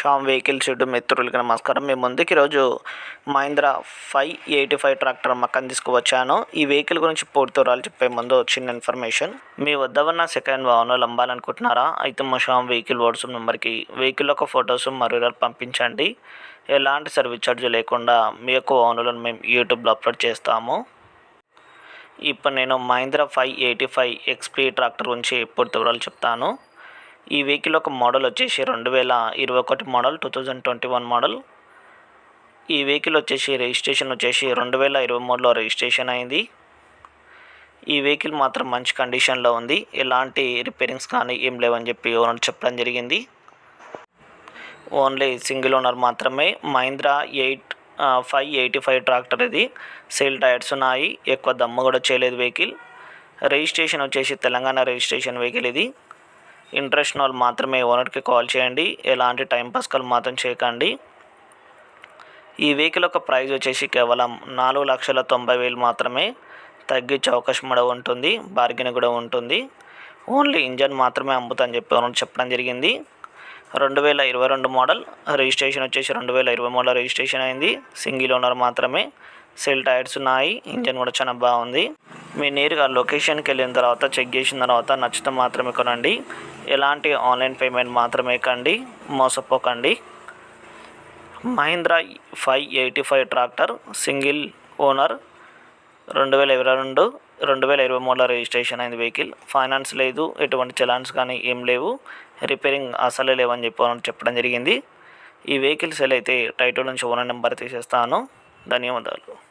Shyam vehicles YouTube మిత్రులకి నమస్కారం. మేము ముందుకి ఈరోజు Mahindra five eighty five tractor మక్కని తీసుకువచ్చాను. ఈ వెహికల్ గురించి పూర్తివరాలు చెప్పే ముందు చిన్న ఇన్ఫర్మేషన్. మీ వద్ద ఉన్న సెకండ్ వాహనాలు అమ్మాలనుకుంటున్నారా అయితే మా శ్యామ్ వెహికల్ వాట్సాప్ నెంబర్కి వెహికల్ యొక్క ఫొటోస్ మరియు పంపించండి. ఎలాంటి సర్వీస్ ఛార్జ్ లేకుండా మీ యొక్క వాహనాలను మేము యూట్యూబ్లో అప్లోడ్ చేస్తాము. ఇప్పుడు నేను Mahindra five eighty five XP tractor గురించి పూర్తి వివరాలు చెప్తాను. ఈ వెహికల్ ఒక మోడల్ వచ్చేసి రెండు వేల ఇరవై ఒకటి model two thousand twenty one model. ఈ వెహికల్ వచ్చేసి రిజిస్ట్రేషన్ వచ్చేసి రెండు వేల ఇరవై మూడులో రిజిస్ట్రేషన్ అయింది. ఈ వెహికల్ మాత్రం మంచి కండిషన్లో ఉంది. ఎలాంటి రిపేరింగ్స్ కానీ ఏం లేవని చెప్పి ఓనర్ చెప్పడం జరిగింది. ఓన్లీ సింగిల్ ఓనర్ మాత్రమే. Mahindra eight five eighty five tractor ఇది. సేల్ టైర్స్ ఉన్నాయి. ఎక్కువ దమ్ము కూడా చేయలేదు వెహికల్. రిజిస్ట్రేషన్ వచ్చేసి తెలంగాణ రిజిస్ట్రేషన్ వెహికల్ ఇది. ఇంట్రెస్ట్ వాళ్ళు మాత్రమే ఓనర్కి కాల్ చేయండి. ఎలాంటి టైం పాస్ కాల్ మాత్రం చేయకండి. ఈ వెహికల్ యొక్క ప్రైస్ వచ్చేసి కేవలం నాలుగు లక్షల తొంభై వేలు మాత్రమే తగ్గించే అవకాశం కూడా ఉంటుంది. బార్గెన్ కూడా ఉంటుంది. ఓన్లీ ఇంజన్ మాత్రమే అమ్ముతాని చెప్పి ఓనర్ చెప్పడం జరిగింది. రెండు వేల ఇరవై రెండు మోడల్ రిజిస్ట్రేషన్ వచ్చేసి రెండు వేల ఇరవై మోడల్ రిజిస్ట్రేషన్ అయింది. సింగిల్ ఓనర్ మాత్రమే. సెల్ టైర్స్ ఉన్నాయి. ఇంజన్ కూడా చాలా బాగుంది. మీరు నేరుగా లొకేషన్కి వెళ్ళిన తర్వాత చెక్ చేసిన తర్వాత నచ్చితే మాత్రమే కొనండి. ఎలాంటి ఆన్లైన్ పేమెంట్ మాత్రమే కండి. మోసపోకండి. Mahindra five eighty five tractor single owner రెండు వేల ఇరవై రెండు రెండు వేల ఇరవై మూడులో రిజిస్ట్రేషన్ అయింది వెహికల్. ఫైనాన్స్ లేదు ఎటువంటి చలాన్స్ కానీ ఏం లేవు. రిపేరింగ్ అసలే లేవని చెప్పి చెప్పడం జరిగింది. ఈ వెహికల్ సెల్ అయితే టైటిల్ నుంచి ఓనర్ నెంబర్ తీసేస్తాను. ధన్యవాదాలు.